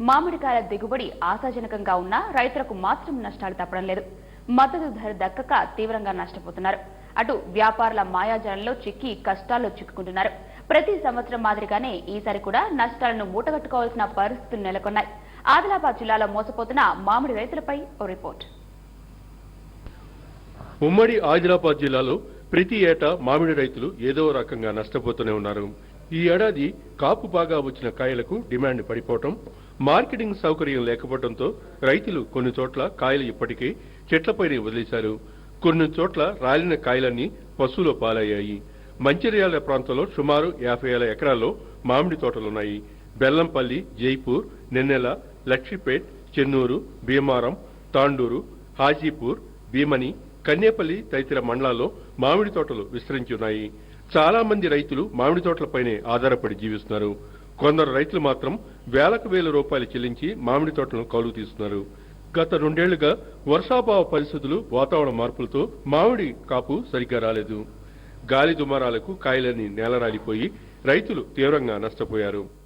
మామిడికాయల దిగుబడి ఆశాజనకంగా ఉన్నా రైతులకు మాత్రం నష్టాలు తప్పడం లేదు. మద్దతు ధర దక్కక తీవ్రంగా నష్టపోతున్నారు. అటు వ్యాపారుల మాయాజాలంలో చిక్కి కష్టాల్లో చిక్కుకుంటున్నారు. ప్రతి సంవత్సరం మాదిరిగానే ఈసారి కూడా నష్టాలను మూటగట్టుకోవాల్సిన పరిస్థితులు నెలకొన్నాయి. ఆదిలాబాద్ జిల్లాలో మోసపోతున్న మామిడి రైతులపై ఓ రిపోర్ట్. ఉమ్మడి ఆదిలాబాద్ జిల్లాలో ప్రతి ఏటా మామిడి రైతులు ఏదో రకంగా నష్టపోతూనే ఉన్నారు. ఈ ఏడాది కాపు బాగా వచ్చిన కాయలకు డిమాండ్ పడిపోవటం మార్కెటింగ్ సౌకర్యం లేకపోవడంతో రైతులు కొన్ని చోట్ల కాయలు ఇప్పటికే చెట్లపైనే వదిలేశారు. కొన్ని చోట్ల రాలిన కాయలన్నీ పశువుల పాలయ్యాయి. మంచిర్యాల ప్రాంతంలో సుమారు యాభై వేల ఎకరాల్లో మామిడి తోటలున్నాయి. బెల్లంపల్లి జైపూర్ నెన్నెల లక్ష్మీపేట్ చెన్నూరు భీమారం తాండూరు హాజీపూర్ భీమని కన్నేపల్లి తదితర మండలాల్లో మామిడి తోటలు విస్తరించి ఉన్నాయి. చాలా మంది రైతులు మామిడి తోటలపైనే ఆధారపడి జీవిస్తున్నారు. కొందరు రైతులు మాత్రం వేలకు వేల రూపాయలు చెల్లించి మామిడి తోటలను కౌలు తీస్తున్నారు. గత రెండేళ్ళుగా వర్షాభావ పరిస్థితులు వాతావరణ మార్పులతో మామిడి కాపు సరిగ్గా రాలేదు. గాలి దుమారాలకు కాయలన్నీ నేలరాలిపోయి రైతులు తీవ్రంగా నష్టపోయారు.